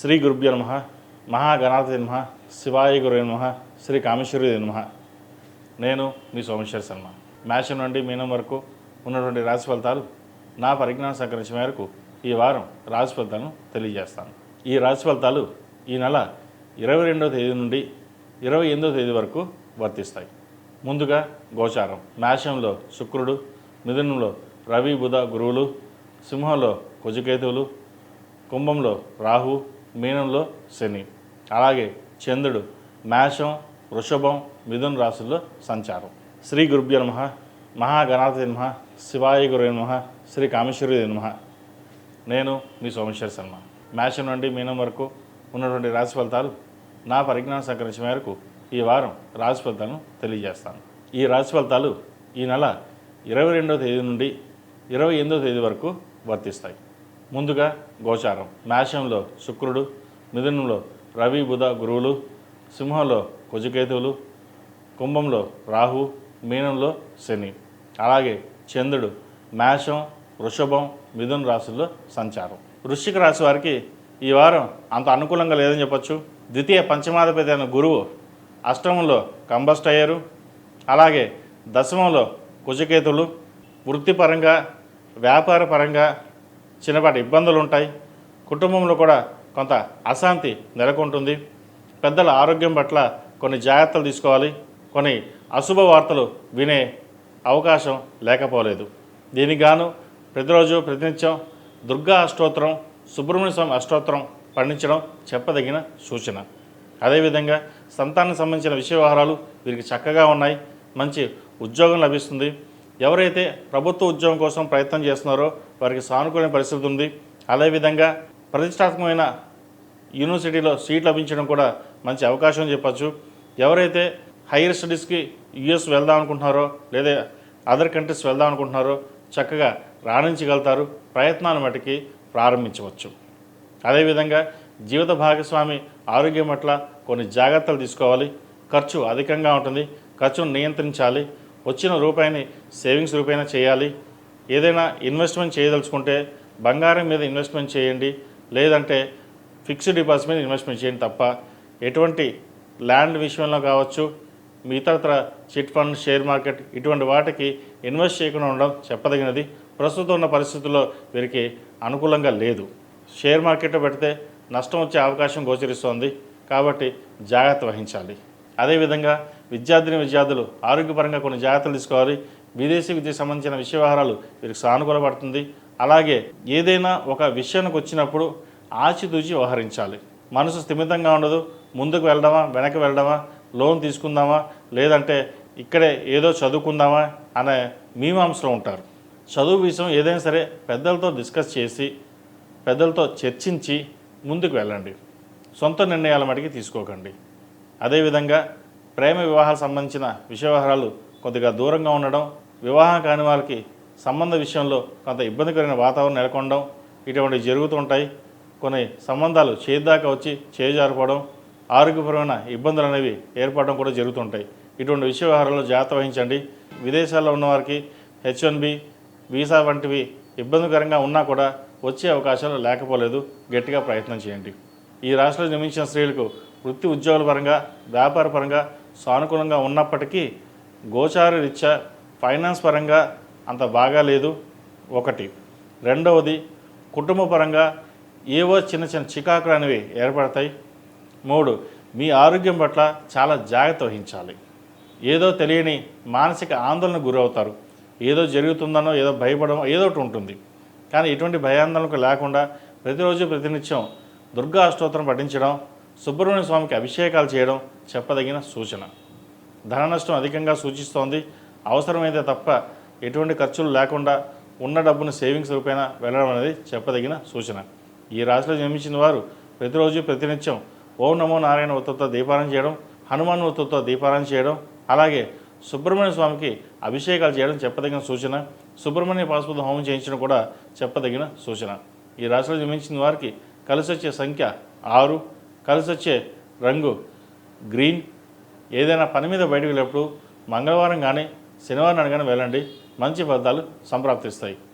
శ్రీ గురుభ్యో నమ మహాగణాధి నమ శివాయ గురు నమ శ్రీ కామేశ్వరి నమ. నేను మీ సోమేశ్వర శర్మ. మేషం నుండి మీనం వరకు ఉన్నటువంటి రాశి ఫలితాలు నా పరిజ్ఞానం సంకరించిన మేరకు ఈ వారం రాశి ఫలితాలను తెలియజేస్తాను. ఈ రాశి ఫలితాలు ఈ నెల ఇరవై రెండవ తేదీ నుండి ఇరవై ఎనిమిదవ తేదీ వరకు వర్తిస్తాయి. ముందుగా గోచారం. మేషంలో శుక్రుడు మిథునంలో రవి బుధ గురువులు సింహంలో కుజకేతువులు కుంభంలో రాహు మీనంలో శని అలాగే చంద్రుడు మేషం వృషభం మిథున రాశుల్లో సంచారం. శ్రీ గురుభ్యో నమ మహాగణాధి నమ శివాయ గురు నమ శ్రీ కామేశ్వరి నమ. నేను మీ సోమేశ్వర శర్మ. మేషం నుండి మీనం వరకు ఉన్నటువంటి రాశి ఫలితాలు నా పరిజ్ఞానం సంకరించిన మేరకు ఈ వారం రాశి ఫలితాలను తెలియజేస్తాను. ఈ రాశి ఫలితాలు ఈ నెల ఇరవై రెండవ తేదీ నుండి ఇరవై ఎనిమిదవ తేదీ వరకు వర్తిస్తాయి. ముందుగా గోచారం. మేషంలో శుక్రుడు మిథునంలో రవి బుధ గురువులు సింహంలో కుజకేతువులు కుంభంలో రాహు మీనంలో శని. అలాగే చంద్రుడు మేషం వృషభం మిథున రాశుల్లో సంచారం. వృశ్చిక రాశి వారికి ఈ వారం అంత అనుకూలంగా లేదని చెప్పొచ్చు. ద్వితీయ పంచమాధిపతి అయిన గురువు అష్టమంలో కంబస్ట్ అయ్యారు. అలాగే దశమంలో కుజకేతులు వృత్తిపరంగా వ్యాపార పరంగా చిన్నపాటి ఇబ్బందులు ఉంటాయి. కుటుంబంలో కూడా కొంత అశాంతి నెలకొంటుంది. పెద్దల ఆరోగ్యం పట్ల కొన్ని జాగ్రత్తలు తీసుకోవాలి. కొన్ని అశుభ వార్తలు వినే అవకాశం లేకపోలేదు. దీనికి గాను ప్రతిరోజు ప్రతినిత్యం దుర్గా అష్టోత్తరం సుబ్రహ్మణ్య స్వామి అష్టోత్తరం పండించడం చెప్పదగిన సూచన. అదేవిధంగా సంతానానికి సంబంధించిన విషయ వ్యవహారాలు వీరికి చక్కగా ఉన్నాయి. మంచి ఉద్యోగం లభిస్తుంది. ఎవరైతే ప్రభుత్వ ఉద్యోగం కోసం ప్రయత్నం చేస్తున్నారో వారికి సానుకూలమైన పరిస్థితి ఉంది. అదేవిధంగా ప్రతిష్టాత్మకమైన యూనివర్సిటీలో సీట్ లభించడం కూడా మంచి అవకాశం చెప్పచ్చు. ఎవరైతే హైయర్ స్టడీస్కి యుఎస్ వెళ్దాం అనుకుంటున్నారో లేదా అదర్ కంట్రీస్ వెళ్దాం అనుకుంటున్నారో చక్కగా రాణించగలుగుతారు. ప్రయత్నాన్ని మటుకి ప్రారంభించవచ్చు. అదేవిధంగా జీవిత భాగస్వామి ఆరోగ్యం పట్ల కొన్ని జాగ్రత్తలు తీసుకోవాలి. ఖర్చు అధికంగా ఉంటుంది. ఖర్చును నియంత్రించాలి. వచ్చిన రూపాయిని సేవింగ్స్ రూపాయిన చేయాలి. ఏదైనా ఇన్వెస్ట్మెంట్ చేయదలుచుకుంటే బంగారం మీద ఇన్వెస్ట్మెంట్ చేయండి. లేదంటే ఫిక్స్డ్ డిపాజిట్ మీద ఇన్వెస్ట్మెంట్ చేయండి తప్ప ఎటువంటి ల్యాండ్ విషయంలో కావచ్చు మీ ఇతరత్ర చిట్ ఫండ్ షేర్ మార్కెట్ ఇటువంటి వాటికి ఇన్వెస్ట్ చేయకుండా ఉండడం చెప్పదగినది. ప్రస్తుతం ఉన్న పరిస్థితుల్లో వీరికి అనుకూలంగా లేదు. షేర్ మార్కెట్లో పెడితే నష్టం వచ్చే అవకాశం గోచరిస్తోంది. కాబట్టి జాగ్రత్త వహించాలి. అదేవిధంగా విద్యార్థిని విద్యార్థులు ఆరోగ్యపరంగా కొన్ని జాగ్రత్తలు తీసుకోవాలి. విదేశీ విద్యకు సంబంధించిన విషయ వ్యవహారాలు వీరికి సానుకూలపడుతుంది. అలాగే ఏదైనా ఒక విషయానికి వచ్చినప్పుడు ఆచితూచి వ్యవహరించాలి. మనసు స్థిమితంగా ఉండదు. ముందుకు వెళ్ళడమా వెనక్కి వెళ్ళడమా లోన్ తీసుకుందామా? లేదంటే ఇక్కడే ఏదో చదువుకుందామా? అనే మీమాంసలో ఉంటారు. చదువు విషయం ఏదైనా సరే పెద్దలతో డిస్కస్ చేసి పెద్దలతో చర్చించి ముందుకు వెళ్ళండి. సొంత నిర్ణయాల మటుకి తీసుకోకండి. అదేవిధంగా ప్రేమ వివాహాలకు సంబంధించిన విషయవహారాలు కొద్దిగా దూరంగా ఉండడం వివాహం కాని వారికి సంబంధ విషయంలో కొంత ఇబ్బందికరమైన వాతావరణం నెలకొనడం ఇటువంటివి జరుగుతుంటాయి కొన్ని సంబంధాలు చేద్దాకా వచ్చి చేజారిపోవడం ఆరోగ్యపరమైన ఇబ్బందులు అనేవి ఏర్పడడం కూడా జరుగుతుంటాయి ఇటువంటి విషయ వ్యవహారాల్లో జాగ్రత్త వహించండి. విదేశాల్లో ఉన్నవారికి హెచ్ వన్ బి వీసా వంటివి ఇబ్బందికరంగా ఉన్నా కూడా వచ్చే అవకాశాలు లేకపోలేదు. గట్టిగా ప్రయత్నం చేయండి. ఈ రాష్ట్రంలో నిర్మించిన స్త్రీలకు వృత్తి ఉద్యోగుల పరంగా వ్యాపార పరంగా సానుకూలంగా ఉన్నప్పటికీ గోచార రీత్యా ఫైనాన్స్ పరంగా అంత బాగా లేదు. ఒకటి. రెండవది కుటుంబ పరంగా ఏవో చిన్న చిన్న చికాకులు అనేవి ఏర్పడతాయి. మూడు. మీ ఆరోగ్యం పట్ల చాలా జాగ్రత్త వహించాలి. ఏదో తెలియని మానసిక ఆందోళన గురవుతారు. ఏదో జరుగుతుందనో ఏదో భయపడమో ఏదో ఒకటి ఉంటుంది. కానీ ఎటువంటి భయాందోళనకు లేకుండా ప్రతిరోజు ప్రతినిత్యం దుర్గా అష్టోత్తరం పఠించడం సుబ్రహ్మణ్య స్వామికి అభిషేకాలు చేయడం చెప్పదగిన సూచన. ధన నష్టం అధికంగా సూచిస్తోంది. అవసరమైతే తప్ప ఎటువంటి ఖర్చులు లేకుండా ఉన్న డబ్బును సేవింగ్స్ రూపేణ వెళ్ళడం అనేది చెప్పదగిన సూచన. ఈ రాశిలో జన్మించిన వారు ప్రతిరోజు ప్రతినిత్యం ఓం నమో నారాయణ ఉత్తతో దీపారాయణ చేయడం హనుమాన్ ఉత్తతో దీపారాయణ చేయడం అలాగే సుబ్రహ్మణ్య స్వామికి అభిషేకాలు చేయడం చెప్పదగిన సూచన సుబ్రహ్మణ్య పాశుపత హోమం చేయించడం కూడా చెప్పదగిన సూచన. ఈ రాశిలో జన్మించిన వారికి కలిసి వచ్చే సంఖ్య ఆరు. కలిసి వచ్చే రంగు గ్రీన్. ఏదైనా పని మీద బయటకు వెళ్ళినప్పుడు మంగళవారం కానీ శనివారం కానీ వెళ్ళండి. మంచి ఫలితాలు సంప్రాప్తిస్తాయి.